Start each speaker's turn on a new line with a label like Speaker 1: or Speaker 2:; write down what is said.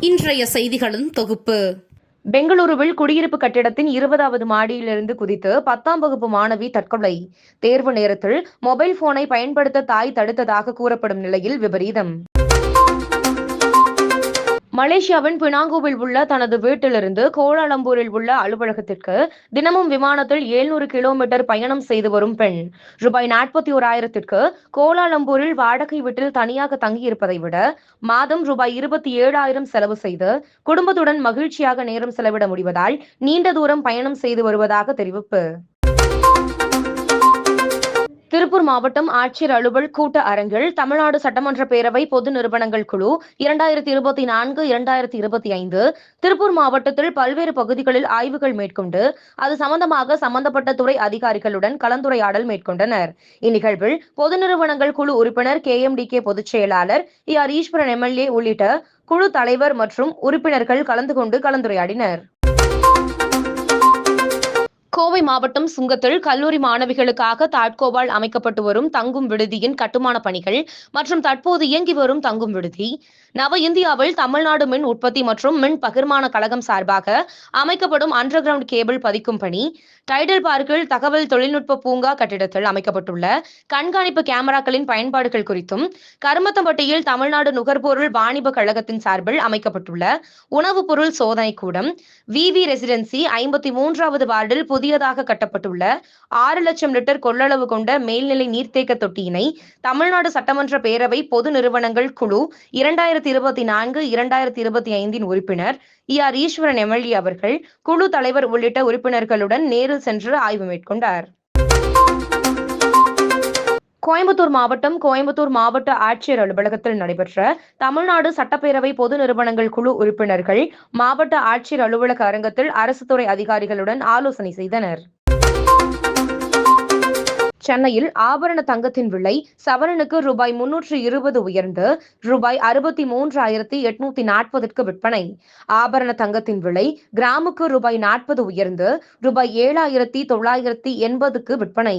Speaker 1: இன்றைய செய்திகளின் தொகுப்பு.
Speaker 2: பெங்களூருவில் குடியிருப்பு கட்டிடத்தின் இருபதாவது மாடியிலிருந்து குதித்து பத்தாம் வகுப்பு மாணவி தற்கொலை. தேர்வு நேரத்தில் மொபைல் போனை பயன்படுத்த தாய் தடுத்ததாக கூறப்படும் நிலையில் விபரீதம். மலேசியாவின் பினாங்குவில் உள்ள தனது வீட்டிலிருந்து கோலாலம்பூரில் உள்ள அலுவலகத்திற்கு தினமும் விமானத்தில் 700 கிலோமீட்டர் பயணம் செய்து வரும் பெண். ரூபாய் நாற்பத்தி ஓராயிரத்திற்கு கோலாலம்பூரில் வாடகை வீட்டில் தனியாக தங்கியிருப்பதை விட மாதம் ரூபாய் இருபத்தி ஏழாயிரம் செலவு செய்து குடும்பத்துடன் மகிழ்ச்சியாக நேரம் செலவிட முடிவதால் நீண்ட தூரம் பயணம் செய்து வருவதாக தெரிவிப்பு. திருப்பூர் மாவட்டம் ஆட்சியர் அலுவல் கூட்ட அரங்கில் தமிழ்நாடு சட்டமன்ற பேரவை பொது நிறுவனங்கள் குழு இரண்டாயிரத்தி இருபத்தி நான்கு இரண்டாயிரத்தி இருபத்தி ஐந்து திருப்பூர் மாவட்டத்தில் பல்வேறு பகுதிகளில் ஆய்வுகள் மேற்கொண்டு அது சம்பந்தமாக சம்பந்தப்பட்ட துறை அதிகாரிகளுடன் கலந்துரையாடல் மேற்கொண்டனர். இந்நிகழ்வில் பொது நிறுவனங்கள் குழு உறுப்பினர் கே எம் டி கே பொதுச் செயலாளர் இ ஆர் ஈஸ்வரன் எம்எல்ஏ உள்ளிட்ட குழு தலைவர் மற்றும் உறுப்பினர்கள் கலந்து கொண்டு கலந்துரையாடினர். கோவை மாவட்டம் சுங்கத்தில் கல்லூரி மாணவிகளுக்காக தாட்கோவால் அமைக்கப்பட்டு வரும் தங்கும் விடுதியின் கட்டுமான பணிகள் மற்றும் தற்போது இயங்கி வரும் தங்கும் விடுதி நவ இந்தியாவில் தமிழ்நாடு மின் உற்பத்தி மற்றும் மின் பகிர்மான கழகம் சார்பாக அமைக்கப்படும் அண்டர் கிரவுண்ட் கேபிள் பதிக்கும் பணி டைடல் பார்க்கில் தகவல் தொழில்நுட்ப பூங்கா கட்டிடத்தில் அமைக்கப்பட்டுள்ள கண்காணிப்பு கேமராக்களின் பயன்பாடுகள் குறித்தும் கருமத்தம்பட்டியில் தமிழ்நாடு நுகர்பொருள் வாணிப கழகத்தின் சார்பில் அமைக்கப்பட்டுள்ள உணவுப் பொருள் சோதனை கூடம் விவி ரெசிடென்சி ஐம்பத்தி மூன்றாவது வார்டில் புதியதாக கட்டப்பட்டுள்ள ஆறு லட்சம் லிட்டர் கொள்ளளவு கொண்ட மேல்நிலை நீர்த்தேக்க தொட்டியினை தமிழ்நாடு சட்டமன்ற பேரவை பொது நிறுவனங்கள் குழு இரண்டாயிரத்தி இருபத்தி நான்கு இரண்டாயிரத்தி இருபத்தி ஐந்தின் உறுப்பினர் இ ஆர் ஈஸ்வரன் எம்எல்ஏ அவர்கள் குழு தலைவர் உள்ளிட்ட உறுப்பினர்களுடன் நேரில் சென்று ஆய்வு மேற்கொண்டார். கோயம்புத்தூர் மாவட்டம் கோயம்புத்தூர் மாவட்ட ஆட்சியர் அலுவலகத்தில் நடைபெற்ற தமிழ்நாடு சட்டப்பேரவை பொது நிறுவனங்கள் குழு உறுப்பினர்கள் மாவட்ட ஆட்சியர் அலுவலக அரங்கத்தில் அரசு துறை அதிகாரிகளுடன் ஆலோசனை செய்தனர். சென்னையில் ஆபரண தங்கத்தின் விலை சவரனுக்கு ரூபாய் முன்னூற்று இருபது உயர்ந்து ரூபாய் அறுபத்தி மூன்றாயிரத்தி எட்நூத்தி நாற்பதற்கு விற்பனை. ஆபரண தங்கத்தின் விலை கிராமுக்கு ரூபாய் நாற்பது உயர்ந்து ரூபாய் ஏழாயிரத்தி தொள்ளாயிரத்தி எண்பதுக்கு விற்பனை.